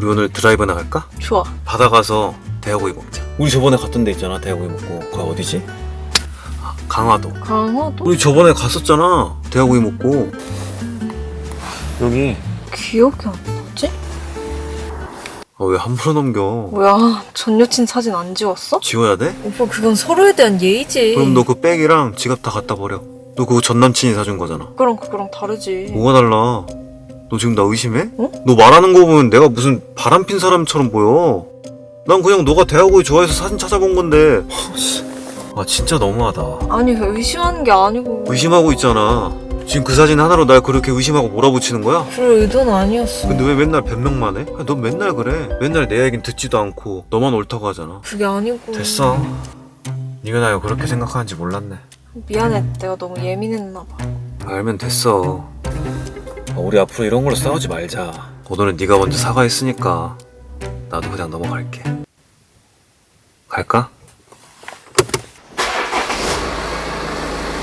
우리 오늘 드라이브 나 갈까? 좋아. 바다 가서 대하고기 먹자. 우리 저번에 갔던 데 있잖아, 대하고기 먹고. 거기 어디지? 아, 강화도. 강화도? 우리 저번에 갔었잖아, 대하고기 먹고. 여기. 기억이 안 나지? 아, 왜 함부로 넘겨? 뭐야, 전 여친 사진 안 지웠어? 지워야 돼? 오빠 그건 서로에 대한 예의지. 그럼 너 그 백이랑 지갑 다 갖다 버려. 너 그거 전 남친이 사준 거잖아. 그거랑 그거랑 다르지. 뭐가 달라? 너 지금 나 의심해? 어? 너 말하는 거 보면 내가 무슨 바람핀 사람처럼 보여. 난 그냥 너가 대하고기 좋아해서 사진 찾아본 건데. 아 진짜 너무하다. 아니 의심하는 게 아니고. 의심하고 있잖아. 지금 그 사진 하나로 날 그렇게 의심하고 몰아붙이는 거야? 그럴 의도는 아니었어. 근데 왜 맨날 변명만 해? 아, 넌 맨날 그래. 맨날 내 얘긴 듣지도 않고 너만 옳다고 하잖아. 그게 아니고. 됐어. 네가 날 그렇게 생각하는지 몰랐네. 미안해, 내가 너무 예민했나 봐. 알면 됐어. 아, 우리 앞으로 이런 걸로 싸우지 말자. 오늘은 네가 먼저 사과했으니까 나도 그냥 넘어갈게. 갈까?